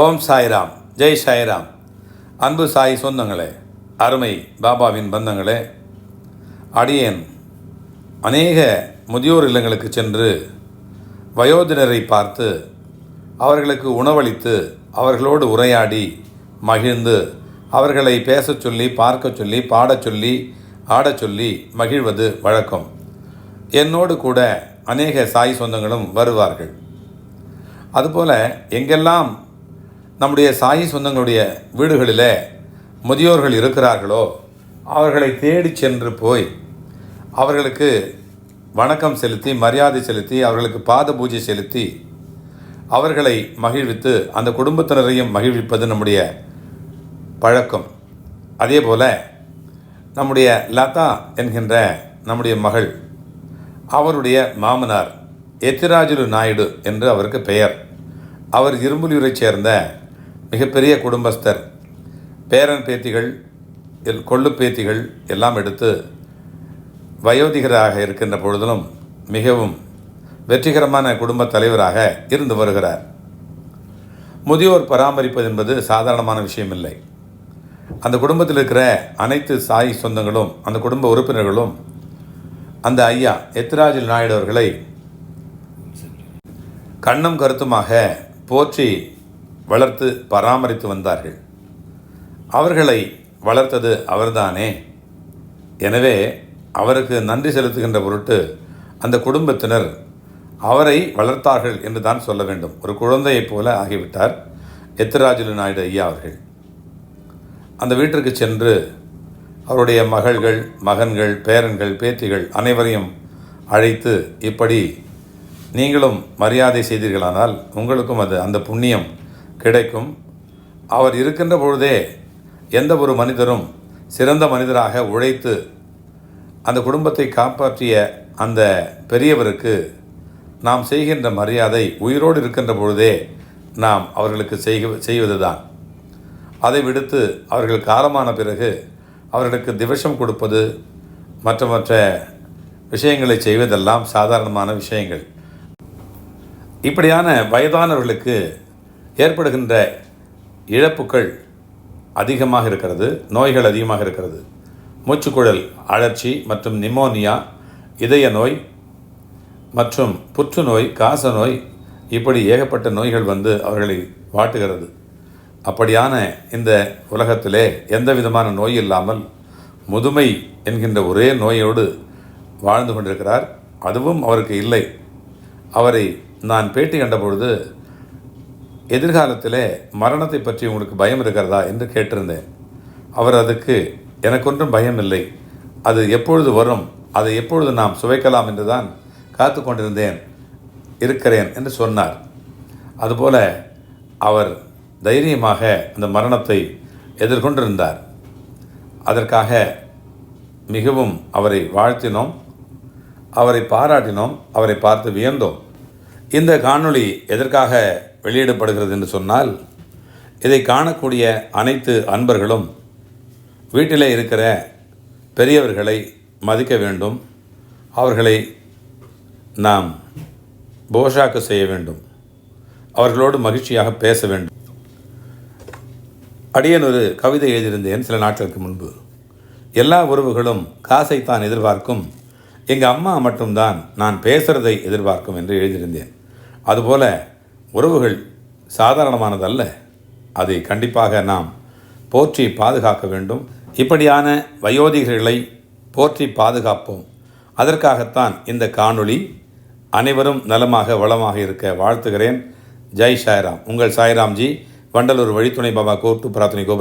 ஓம் சாய்ராம் ஜெய் சாய்ராம். அன்பு சாய் சொந்தங்களே அருமை பாபாவின் பந்தங்களே. அடியேன் அநேக முதியோர் இல்லங்களுக்கு சென்று வயோதினரை பார்த்து அவர்களுக்கு உணவளித்து அவர்களோடு உரையாடி மகிழ்ந்து அவர்களை பேசச் சொல்லி பார்க்கச் சொல்லி பாடச் சொல்லி ஆடச் சொல்லி மகிழ்வது வழக்கம். என்னோடு கூட அநேக சாய் சொந்தங்களும் வருவார்கள். அதுபோல் எங்கெல்லாம் நம்முடைய சாயி சொந்தங்களுடைய வீடுகளில் முதியோர்கள் இருக்கிறார்களோ அவர்களை தேடி சென்று போய் அவர்களுக்கு வணக்கம் செலுத்தி மரியாதை செலுத்தி அவர்களுக்கு பாத பூஜை செலுத்தி அவர்களை மகிழ்வித்து அந்த குடும்பத்தினரையும் மகிழ்விப்பது நம்முடைய பழக்கம். அதே போல் நம்முடைய லதா என்கின்ற நம்முடைய மகள் அவருடைய மாமனார் எத்திராஜுலு நாயுடு என்று அவருக்கு பெயர். அவர் இரும்புலியூரைச் சேர்ந்த மிகப்பெரிய குடும்பஸ்தர் பேரன் பேத்திகள் எல் கொள்ளு பேத்திகள் எல்லாம் எடுத்து வயோதிகராக இருக்கின்ற பொழுதிலும் மிகவும் வெற்றிகரமான குடும்பத் தலைவராக இருந்து வருகிறார். முதியோர் பராமரிப்பது என்பது சாதாரணமான விஷயம் இல்லை அந்த குடும்பத்தில் இருக்கிற அனைத்து சாய் சொந்தங்களும் அந்த குடும்ப உறுப்பினர்களும் அந்த ஐயா எத்ராஜில் நாயுடு அவர்களை கண்ணும் கருத்துமாக போற்றி வளர்த்து பராமரித்து வந்தார்கள். அவர்களை வளர்த்தது அவர்தானே? எனவே அவருக்கு நன்றி செலுத்துகின்ற பொருட்டு அந்த குடும்பத்தினர் அவரை வளர்த்தார்கள் என்று தான் சொல்ல வேண்டும். ஒரு குழந்தையைப் போல ஆகிவிட்டார் எத்திராஜுலு நாயுடு ஐயா அவர்கள். அந்த வீட்டிற்கு சென்று அவருடைய மகள்கள் மகன்கள் பேரன்கள் பேத்திகள் அனைவரையும் அழைத்து இப்படி நீங்களும் மரியாதை செய்தீர்களானால் உங்களுக்கும் அது அந்த புண்ணியம் கிடைக்கும். அவர் இருக்கின்ற பொழுதே எந்த ஒரு மனிதரும் சிறந்த மனிதராக உழைத்து அந்த குடும்பத்தை காப்பாற்றிய அந்த பெரியவருக்கு நாம் செய்கின்ற மரியாதை உயிரோடு இருக்கின்ற பொழுதே நாம் அவர்களுக்கு செய்க செய்வது தான் அதை விடுத்து அவர்கள் காலமான பிறகு அவர்களுக்கு திவசம் கொடுப்பது மற்ற மற்ற விஷயங்களை செய்வதெல்லாம் சாதாரணமான விஷயங்கள். இப்படியான வயதானவர்களுக்கு ஏற்படுகின்ற இழப்புகள் அதிகமாக இருக்கிறது நோய்கள் அதிகமாக இருக்கிறது. மூச்சுக்குழல் அழற்சி மற்றும் நிமோனியா இதய நோய் மற்றும் புற்றுநோய் காச நோய் இப்படி ஏகப்பட்ட நோய்கள் வந்து அவர்களை வாட்டுகிறது. அப்படியான இந்த உலகத்திலே எந்த விதமான நோய் இல்லாமல் முதுமை என்கின்ற ஒரே நோயோடு வாழ்ந்து கொண்டிருக்கிறார். அதுவும் அவருக்கு இல்லை. அவரை நான் பேட்டி கண்ட பொழுது எதிர்காலத்தில் மரணத்தை பற்றி உங்களுக்கு பயம் இருக்கிறதா என்று கேட்டிருந்தேன். அவர் அதுக்கு எனக்கொன்றும் பயம் இல்லை அது எப்பொழுது வரும்? அதை எப்பொழுது நாம் சுவைக்கலாம் என்று தான் காத்து கொண்டிருந்தேன் இருக்கிறேன் என்று சொன்னார். அதுபோல அவர் தைரியமாக அந்த மரணத்தை எதிர்கொண்டிருந்தார். அதற்காக மிகவும் அவரை வாழ்த்தினோம் அவரை பாராட்டினோம் அவரை பார்த்து வியந்தோம். இந்த காணொளி எதற்காக வெளியிடப்படுகிறது என்று சொன்னால் இதை காணக்கூடிய அனைத்து அன்பர்களும் வீட்டிலே இருக்கிற பெரியவர்களை மதிக்க வேண்டும். அவர்களை நாம் போஷாக்கு செய்ய வேண்டும். அவர்களோடு மகிழ்ச்சியாக பேச வேண்டும். அடியன் ஒரு கவிதை எழுதியிருந்தேன் சில நாட்களுக்கு முன்பு. எல்லா உறவுகளும் காசைத்தான் எதிர்பார்க்கும். எங்கள் அம்மா மட்டும்தான் நான் பேசுகிறதை எதிர்பார்க்கும் என்று எழுதியிருந்தேன். அதுபோல உறவுகள் சாதாரணமானதல்ல. அதை கண்டிப்பாக நாம் போற்றி பாதுகாக்க வேண்டும். இப்படியான வயோதிகர்களை போற்றி பாதுகாப்போம். அதற்காகத்தான் இந்த காணொளி அனைவரும் நலமாக வளமாக இருக்க வாழ்த்துகிறேன். ஜெய் சாய்ராம். உங்கள் சாய்ராம்ஜி வண்டலூர் வழித்துணை பாபா கோர்ட்டு பிரார்த்தனை கோபுரம்